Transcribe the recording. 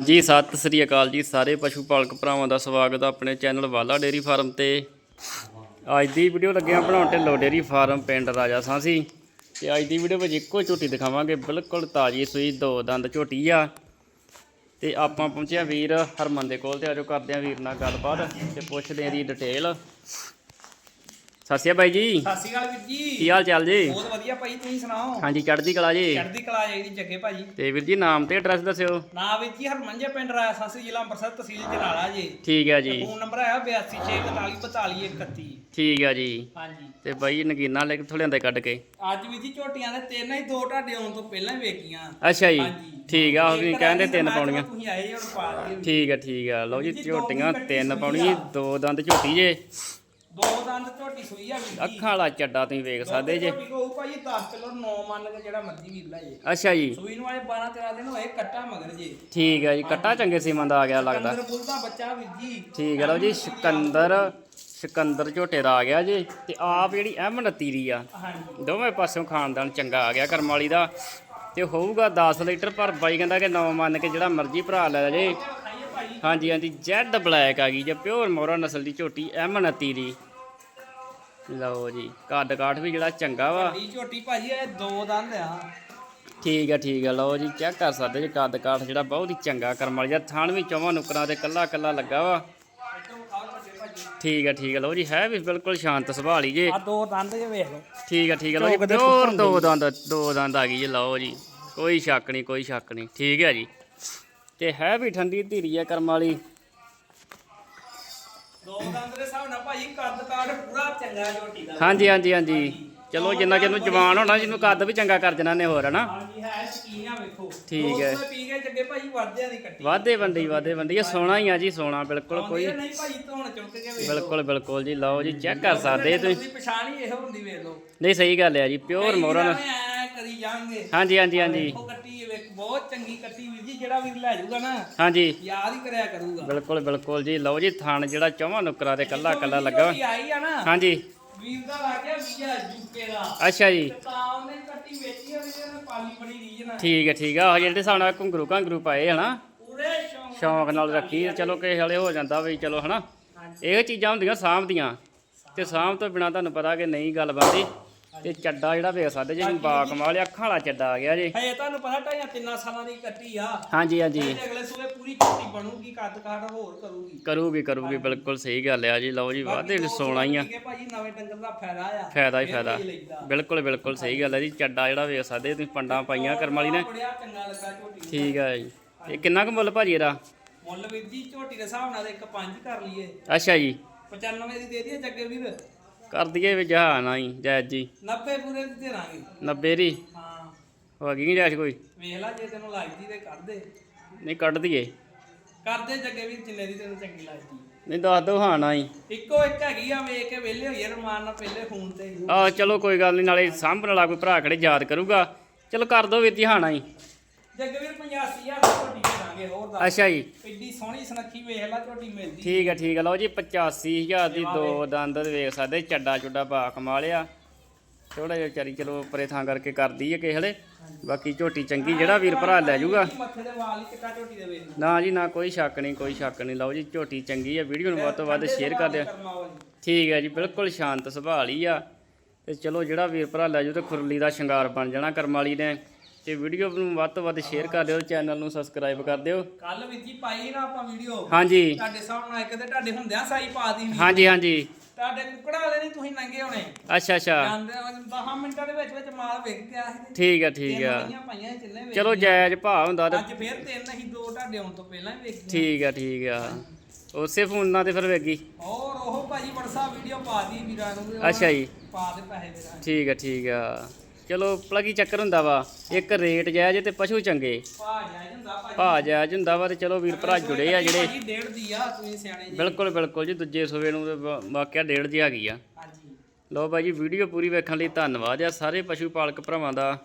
ਜੀ, ਸਤਿ ਸ੍ਰੀ ਅਕਾਲ ਜੀ ਸਾਰੇ ਪਸ਼ੂ ਪਾਲਕ ਭਰਾਵਾਂ ਦਾ ਸਵਾਗਤ ਹੈ ਆਪਣੇ ਚੈਨਲ ਵਾਲਾ ਡੇਰੀ ਫਾਰਮ ਤੇ। ਅੱਜ ਦੀ ਵੀਡੀਓ ਲੱਗਿਆ ਬਣਾਉਣ ਢਿੱਲੋਂ ਡੇਰੀ ਫਾਰਮ ਪਿੰਡ ਰਾਜਾ ਸਾਂਸੀ। ਤੇ ਅੱਜ ਦੀ ਵੀਡੀਓ ਵਿੱਚ ਇੱਕੋ ਝੋਟੀ ਦਿਖਾਵਾਂਗੇ, ਬਿਲਕੁਲ ਤਾਜ਼ੀ ਸੂਈ, ਦੋ ਦੰਦ ਝੋਟੀ ਆ। ਤੇ ਆਪਾਂ ਪਹੁੰਚਿਆ ਵੀਰ ਹਰਮਨ ਦੇ ਕੋਲ ਤੇ ਆਜੋ ਕਰਦੇ ਆ ਵੀਰ ਨਾਲ ਗੱਲਬਾਤ ਤੇ ਪੁੱਛਦੇ ਆ ਦੀ ਡਿਟੇਲ ਸਤਿ ਸ਼੍ਰੀ ਅਕਾਲ ਬਾਈ ਜੀ। ਸਤਿ ਸ਼੍ਰੀ ਅਕਾਲ ਵੀਰ ਕੀ ਜੀ ਹਾਲ ਚਾਲ ਜੀ? ਬਹੁਤ ਵਧੀਆ ਭਾਈ ਤੁਸੀਂ ਸੁਣਾਓ? ਹਾਂਜੀ ਚੜ੍ਹਦੀ ਕਲਾ ਜੀ। ਚੜ੍ਹਦੀ ਕਲਾ ਜਾਈਦੀ ਜੱਗੇ ਭਾਜੀ। ਤੇ ਵੀਰ ਜੀ ਨਾਮ ਤੇ ਐਡਰੈਸ ਦੱਸਿਓ। ਨਾ ਵੀਰ ਜੀ ਹਰਮਨ ਜੇ ਪਿੰਡ ਰਾਇਆ ਸਾਸੀ ਜ਼ਿਲ੍ਹਾ ਅੰਮ੍ਰਿਤਸਰ ਤਹਿਸੀਲ ਜਨਾਲਾ ਜੀ। ਠੀਕ ਹੈ ਜੀ। ਫੋਨ ਨੰਬਰ ਹੈ 8264444131 ਠੀਕ ਹੈ ਜੀ। ਹਾਂਜੀ। ਤੇ ਬਾਈ ਨਗੀਨਾ ਲੈ ਕਿੱਥੋਂ ਲਿਆਂਦੇ ਕੱਢ ਕੇ। ਅੱਜ ਵੀਰ ਜੀ ਝੋਟੀਆਂ ਦੇ ਤਿੰਨ ਹੀ ਦੋ ਢਾਡੇ ਆਉਣ ਤੋਂ ਪਹਿਲਾਂ ਹੀ ਵੇਖੀਆਂ ਅੱਛਾ ਜੀ। ਠੀਕ ਆ ਉਹ ਵੀ ਕਹਿੰਦੇ ਤਿੰਨ ਪਾਉਣੀਆਂ। ਤੁਸੀਂ ਆਏ ਹੁਣ ਪਾ ਕੇ ਠੀਕ ਆ ਠੀਕ ਆ। ਲਓ ਜੀ ਜੀ, ਦੋ ਝੋਟੀਆਂ ਤਿੰਨ ਪਾਉਣੀ। ਦੋ ਦੰਦ ਝੋਟੀ ਜੇ। ਦੋ ਦੰਦ ਝੋਟੀ ਸੂਈ ਆ ਵੀਰ ਜੀ। ਅੱਖਾਂ ਵਾਲਾ ਚੱਡਾ ਤੁਸੀਂ ਵੇਖ ਸਕਦੇ ਜੇ। ਝੋਟੀ ਕੋਲ ਭਾਜੀ 10 ਕਿਲੋ 9 ਮੰਨ ਕੇ ਜਿਹੜਾ ਮਰਜ਼ੀ ਵੀਰ ਲੈ ਜੇ। ਅੱਛਾ ਜੀ। ਸੂਈ ਨੂੰ ਵਾਲੇ 12 13 ਦਿਨ ਹੋਏ ਕੱਟਾ ਮਗਰ ਜੇ। ਠੀਕ ਆ ਜੀ ਕੱਟਾ ਚੰਗੇ ਸੀਮਾ ਦਾ ਆ ਗਿਆ ਲੱਗਦਾ। ਕੰਦਰ ਬੁੱਲ ਦਾ ਬੱਚਾ ਵੀਰ ਜੀ। ਠੀਕ ਆ ਲਓ ਜੀ ਸਿਕੰਦਰ ਸਿਕੰਦਰ ਝੋਟੇ ਦਾ ਆ ਗਿਆ ਜੀ ਤੇ ਆਪ ਜਿਹੜੀ ਅਹਿਮਨਤੀ ਦੀ ਆ ਹਾਂਜੀ। ਦੋਵੇਂ ਪਾਸਿਓਂ ਖਾਨਦਾਨ ਚੰਗਾ ਆ ਗਿਆ ਕਰਮ ਵਾਲੀ ਦਾ। ਤੇ ਹੋਊਗਾ 10 ਲੀਟਰ ਪਰ ਬਾਈ ਕਹਿੰਦਾ ਕਿ 9 ਮੰਨ ਕੇ ਜਿਹੜਾ ਮਰਜ਼ੀ ਭਰਾ ਲੈ ਜੇ। ਹਾਂਜੀ ਹਾਂਜੀ। ਜੈਡ ਬਲੈਕ ਆ ਗਈ ਜੇ ਪਿਓਰ ਮੋਰਾ ਨਸਲ ਦੀ ਝੋਟੀ ਐਮਨਤੀ ਦੀ। ਲਓ ਜੀ ਕੱਦ ਕਾਠ ਵੀ ਜਿਹੜਾ ਚੰਗਾ ਵਾ। ਵੱਡੀ ਝੋਟੀ ਭਾਜੀ ਇਹ ਦੋ ਦੰਦ ਆ। ਠੀਕ ਆ ਠੀਕ ਆ ਲਓ ਜੀ ਚੈੱਕ ਕਰ ਸਕਦੇ ਜੀ ਕੱਦ ਕਾਠ ਜਿਹੜਾ ਬਹੁਤ ਹੀ ਚੰਗਾ ਕਰਮ ਵਾਲੀ ਦਾ ਥਣ ਵੀ ਚੌਵਾਂ ਨੁਕਰਾਂ ਤੇ ਕੱਲਾ ਕੱਲਾ ਲੱਗਾ ਵਾ। ਠੀਕ ਆ ਠੀਕ ਆ ਲਓ ਜੀ ਹੈ ਵੀ ਬਿਲਕੁਲ ਸ਼ਾਂਤ ਸੁਭਾਅ ਲਈ ਜੇ। ਆ ਦੋ ਦੰਦ ਜੇ ਵੇਖ ਲਓ। ਠੀਕ ਆ ਠੀਕ ਆ ਲਓ ਜੀ ਪਿਓਰ ਦੋ ਦੰਦ ਦੋ ਦੰਦ ਆ ਗਈ ਜੀ ਲਓ ਜੀ ਕੋਈ ਸ਼ੱਕ ਨਹੀਂ ਕੋਈ ਸ਼ੱਕ ਨਹੀਂ। ਠੀਕ ਹੈ ਜੀ। ਤੇ ਹੈ ਵੀ ਠੰਡੀ ਧੀਰੀ ਆ ਕਰਮ ਵਾਲੀ। ਦੋ ਦੰਦ ਦੇ ਹਿਸਾਬ ਨਾਲ ਭਾਜੀ ਕੱਦ ਕਾਠ ਪੂਰਾ ਚੰਗਾ ਝੋਟੀ ਦਾ ਹਾਂਜੀ ਹਾਂਜੀ ਹਾਂਜੀ। ਚਲੋ ਜਿੰਨਾ ਜਿਹਨੂੰ ਜਵਾਨ ਹੋਣਾ ਜਿਹਨੂੰ ਕੱਦ ਵੀ ਚੰਗਾ ਕਰ ਦੇਣਾ ਨੇ ਹੋਰ ਹਨਾ? ਹਾਂਜੀ ਹੈ ਸਕੀਨ ਆ ਵੇਖੋ। ਠੀਕ ਹੈ। ਦੋ ਸੌ ਪੀ ਕੇ ਜੱਗੇ ਭਾਜੀ ਵਾਧਿਆਂ ਦੀ ਕੱਟੀ। ਵਾਧੇ ਬੰਦੀ ਵਾਧੇ ਬੰਦੀ ਇਹ ਸੋਨਾ ਹੀ ਆ ਜੀ ਸੋਨਾ ਬਿਲਕੁਲ ਕੋਈ ਆਉਂਦੀ ਆ ਨਹੀਂ ਭਾਜੀ ਧੋਣ ਚੁੱਕ ਕੇ ਵੇਖ ਲਓ। ਬਿਲਕੁਲ ਬਿਲਕੁਲ ਜੀ ਲਓ ਜੀ ਚੈੱਕ ਕਰ ਸਕਦੇ ਤੁਸੀਂ। ਤੁਸੀਂ ਪਛਾਣ ਹੀ ਇਹੋ ਹੁੰਦੀ ਵੇਖ ਲਓ। ਨਹੀਂ ਸਹੀ ਗੱਲ ਹੈ ਜੀ ਪਿਓਰ ਕਈ ਮੋਰਨ ਵੀਰਾਂ ਨੇ ਐਂ ਕਰੀ ਜਾਣਗੇ। ਹਾਂਜੀ ਹਾਂਜੀ ਹਾਂਜੀ। ਵੇਖ ਬਹੁਤ ਚੰਗੀ ਕੱਟੀ ਵੀਰ ਜੀ ਜਿਹੜਾ ਵੀਰ ਲੈ ਜਾਊਗਾ ਨਾ ਹਾਂਜੀ। ਯਾਦ ਹੀ ਕਰਿਆ ਕਰੂਗਾ। ਬਿਲਕੁਲ ਬਿਲਕੁਲ ਜੀ। ਲਓ ਜੀ ਥਣ ਜਿਹੜਾ ਚੌਵਾਂ ਨੁਕਰਾਂ ਤੇ ਕੱਲਾ ਕੱਲਾ ਲੱਗਾ। ਝੋਟੀ ਆਈ ਆ ਨਾ ਹਾਂਜੀ। ਵੀਰ ਦਾ ਲੱਗ ਗਿਆ ਵੀਜ਼ਾ ਯੂਕੇ ਦਾ। ਅੱਛਾ ਜੀ। ਤੇ ਉਹਨੇ ਕੱਟੀ ਵੇਚੀ ਆ ਵੀਰੇ ਨੇ ਪਾਲੀ ਬੜੀ ਰੀਝ ਨਾਲ ਠੀਕ ਹੈ ਠੀਕ ਆ। ਉਹ ਜਿਹੜੇ ਹਿਸਾਬ ਨਾਲ ਘੁੰਗਰੂ ਘਾਂਗਰੂ ਪਾਏ ਹਨਾ ਪੂਰੇ ਸ਼ੌਂਕ ਨਾਲ ਰੱਖੀ ਚਲੋ ਕਿਸੇ ਵਾਲੇ ਹੋ ਜਾਂਦਾ ਵੀ ਚਲੋ ਹਨਾ। ਇਹ ਚੀਜ਼ਾਂ ਹੁੰਦੀਆਂ ਸਾਂਭਦੀਆਂ ਤੇ ਸਾਂਭ ਤੋਂ ਬਿਨਾ ਤੁਹਾਨੂੰ ਪਤਾ ਕਿ ਨਹੀਂ ਗੱਲ ਬਣਦੀ। ਤੇ ਚੱਡਾ ਜਿਹੜਾ ਵੇਖ ਸਕਦੇ ਜੀ ਬਾ ਕਮਾਲ ਅੱਖਾਂ ਵਾਲਾ ਚੱਡਾ ਆ ਗਿਆ ਜੀ। ਹਏ ਤੁਹਾਨੂੰ ਪਤਾ ਢਾਈਆਂ ਤਿੰਨਾਂ ਸਾਲਾਂ ਦੀ ਕੱਟੀ ਆ। ਹਾਂਜੀ ਹਾਂਜੀ। ਤੇ ਅਗਲੇ ਸੂਏ ਪੂਰੀ ਝੋਟੀ ਬਣੂਗੀ ਕੱਦ ਕਾਠ ਹੋਰ ਕਰੂਗੀ। ਕਰੂਗੀ ਕਰੂਗੀ ਬਿਲਕੁਲ ਸਹੀ ਗੱਲ ਆ ਜੀ। ਲਓ ਜੀ ਵਾਧੇ ਸੋਣਾ ਹੀ ਆ। ਠੀਕ ਹੈ ਭਾਜੀ ਨਵੇਂ ਡੰਗਰ ਦਾ ਫਾਇਦਾ ਆ। ਫਾਇਦਾ ਹੀ ਫਾਇਦਾ। ਬਿਲਕੁਲ ਬਿਲਕੁਲ ਸਹੀ ਗੱਲ ਹੈ ਜੀ। ਚੱਡਾ ਜਿਹੜਾ ਵੇਖ ਸਕਦੇ ਤੁਸੀਂ ਪੰਡਾਂ ਪਾਈਆਂ ਕਰਮ ਵਾਲੀ ਨੇ। ਬੜਿਆ ਚੰਗਾ ਲੱਗਾ ਝੋਟੀ ਨੂੰ। ਠੀਕ ਹੈ ਜੀ। ਇਹ ਕਿੰਨਾ ਕੁ ਮੁੱਲ ਭਾਜੀ ਇਹਦਾ? ਮੁੱਲ ਵੀਰ ਜੀ ਝੋਟੀ ਦੇ ਹਿਸਾਬ ਨਾਲ ਇੱਕ ਪੰਜ ਕਰ ਲਈਏ। ਅੱਛਾ ਜੀ। 95 ਦੀ ਦੇ ਦਈਏ ਜੱਗੇ ਵੀਰ। ਕਰ ਦਈਏ ਵੀ ਜਹਾ ਨਾ ਹੀ ਜੈਦ ਜੀ। 90 ਪੂਰੇ ਦੀ ਦੇ ਦਾਂਗੇ 90 ਦੀ? ਹਾਂ। ਹੋ ਗਈ ਨਹੀਂ ਜੈਸ਼ ਕੋਈ? ਵੇਖ ਲੈ ਜੇ ਤੈਨੂੰ ਲੱਗਦੀ ਤੇ ਕਰ ਦੇ। ਨਹੀਂ ਕੱਢ ਦਈਏ। ਕਰ ਦੇ ਜੱਗੇ ਵੀਰ ਜਿੰਨੇ ਦੀ ਤੈਨੂੰ ਚੰਗੀ ਲੱਗਦੀ। ਨਹੀਂ ਦੱਸ ਦੋ ਹਾਂ ਨਾ ਹੀ। ਇੱਕੋ ਇੱਕ ਹੈਗੀ ਆ ਵੇਖ ਕੇ ਵਿਹਲੇ ਹੋਈਏ ਰਮਾਨ ਨਾਲ ਪਹਿਲੇ ਫੋਨ ਤੇ। ਆ ਚਲੋ ਕੋਈ ਗੱਲ ਨਹੀਂ ਨਾਲੇ ਸਾਂਭਣ ਵਾਲਾ ਕੋਈ ਭਰਾ ਖੜੇ ਯਾਦ ਕਰੂਗਾ। ਚਲੋ ਕਰ ਦੋ ਵੀਰ ਜੀ ਹਾਂ ਨਾ ਹੀ। ਜੱਗੇ ਵੀਰ 85000 ਦੀ ਝੋਟੀ ਦੇ ਦਾਂਗੇ ਹੋਰ ਦੱਸ। ਅੱਛਾ ਜੀ। ਐਡੀ ਸੋਹਣੀ ਸੁਨੱਖੀ ਵੇਖ ਲੈ ਝੋਟੀ ਮਿਲਦੀ। ਠੀਕ ਹੈ ਠੀਕ ਹੈ ਲਓ ਜੀ 85000 ਦੀ ਦੋ ਦੰਦ ਵੇਖ ਸਕਦੇ ਚੱਡਾ ਚੁੱਡਾ ਬਾ ਕਮਾਲਿਆ ਥੋੜਾ ਜਿਹਾ ਵਿਚਾਰੀ ਚਲੋ ਪਰੇ ਥਾਂ ਕਰਕੇ ਕਰਦੀ ਹੈ ਕਿਸੇ ਵੇਲੇ। ਬਾਕੀ ਝੋਟੀ ਚੰਗੀ ਜਿਹੜਾ ਵੀਰ ਭਰਾ ਲੈ ਜਾਊਗਾ। ਮੱਥੇ ਦੇ ਵਾਲ ਹੀ ਚਿੱਟਾ ਝੋਟੀ ਦੇ ਵੇਖ ਨਾ ਜੀ ਨਾ ਕੋਈ ਸ਼ੱਕ ਨਹੀਂ ਕੋਈ ਸ਼ੱਕ ਨਹੀਂ। ਲਓ ਜੀ ਝੋਟੀ ਚੰਗੀ ਹੈ ਵੀਡੀਓ ਨੂੰ ਵੱਧ ਤੋਂ ਵੱਧ ਸ਼ੇਅਰ ਕਰ ਦਿਓ। ਠੀਕ ਹੈ ਜੀ ਬਿਲਕੁਲ ਸ਼ਾਂਤ ਸੁਭਾਅ ਵਾਲੀ ਆ। ਤੇ ਚਲੋ ਜਿਹੜਾ ਵੀਰ ਭਰਾ ਲੈ ਜਾਊ ਤੇ ਖੁਰਲੀ ਦਾ ਸ਼ਿੰਗਾਰ ਬਣ ਜਾਣਾ ਕਰਮ ਵਾਲੀ ਨੇ। ਤੇ ਵੀਡੀਓ ਨੂੰ ਵੱਧ ਤੋਂ ਵੱਧ ਸ਼ੇਅਰ ਕਰ ਦਿਓ ਚੈਨਲ ਨੂੰ ਸਬਸਕ੍ਰਾਈਬ ਕਰ ਦਿਓ। ਕੱਲ ਵਿੱਚ ਹੀ ਪਾਈ ਨਾ ਆਪਾਂ ਵੀਡੀਓ ਹਾਂਜੀ। ਤੁਹਾਡੇ ਸਾਹਮਣੇ ਇੱਕ ਤੇ ਤੁਹਾਡੇ ਹੁੰਦਿਆਂ ਸਾਈ ਪਾ ਦੀ ਵੀ ਹਾਂਜੀ ਹਾਂਜੀ। ਤੁਹਾਡੇ ਕੁਕੜਾ ਵਾਲੇ ਨਹੀਂ ਤੁਸੀਂ ਨੰਗੇ ਹੋਣੇ। ਅੱਛਾ ਅੱਛਾ। ਜਾਂਦੇ 10 ਮਿੰਟਾਂ ਦੇ ਵਿੱਚ ਵਿੱਚ ਮਾਲ ਵਿਕ ਗਿਆ ਸੀ। ਠੀਕ ਆ ਠੀਕ ਆ। ਪਾਈਆਂ ਸੀ ਚਲੋ ਜਾਇਜ਼ ਭਾਅ ਹੁੰਦਾ ਤੇ ਅੱਜ ਫੇਰ ਤਿੰਨ ਹੀ ਦੋ ਤੁਹਾਡੇ ਆਉਣ ਤੋਂ ਪਹਿਲਾਂ ਹੀ ਗਏ ਠੀਕ ਆ ਠੀਕ ਆ। ਉਸੇ ਫੋਨ ਨਾਲ ਤੇ ਫਿਰ ਵੇਗੀ ਔਰ ਉਹ ਭਾਜੀ ਵਟਸਾ ਵੀਡੀਓ ਪਾ ਦੀ ਵੀਰਾਂ ਨੂੰ ਅੱਛਾ ਜੀ। ਪਾ ਦੇ ਪੈਸੇ ਦੇ ਰਾਂ ਠੀਕ ਆ ਠੀਕ ਆ। ਚਲੋ ਪਲਗੀ ਚੱਕਰ ਹੁੰਦਾ ਵਾ? ਇੱਕ ਰੇਟ ਜਾਇਜ਼ ਤੇ ਪਸ਼ੂ ਚੰਗੇ। ਪਾ ਜਾਇ ਜਾਂਦਾ ਭਾਜੀ ਭਾਅ ਜਾਇਜ਼ ਹੁੰਦਾ ਵਾ ਤੇ ਚਲੋ ਵੀਰ ਭਰਾ ਜੁੜੇ ਆ ਜਿਹੜੇ। ਭਾਜੀ ਡੇਢ ਦੀ ਆ ਤੁਸੀਂ ਸਿਆਣੇ ਜੀ ਬਿਲਕੁਲ ਬਿਲਕੁਲ ਜੀ ਦੂਜੇ ਸੂਵੇ ਨੂੰ ਤੇ ਵਾ- ਵਾਕਿਆ ਡੇਢ ਆ ਗਈ ਆ। ਹਾਂਜੀ। ਲਓ ਬਾਈ ਜੀ ਵੀਡੀਓ ਪੂਰੀ ਵੇਖਣ ਲਈ ਧੰਨਵਾਦ ਆ ਸਾਰੇ ਪਸ਼ੂ ਪਾਲਕ ਭਰਾਵਾਂ ਦਾ।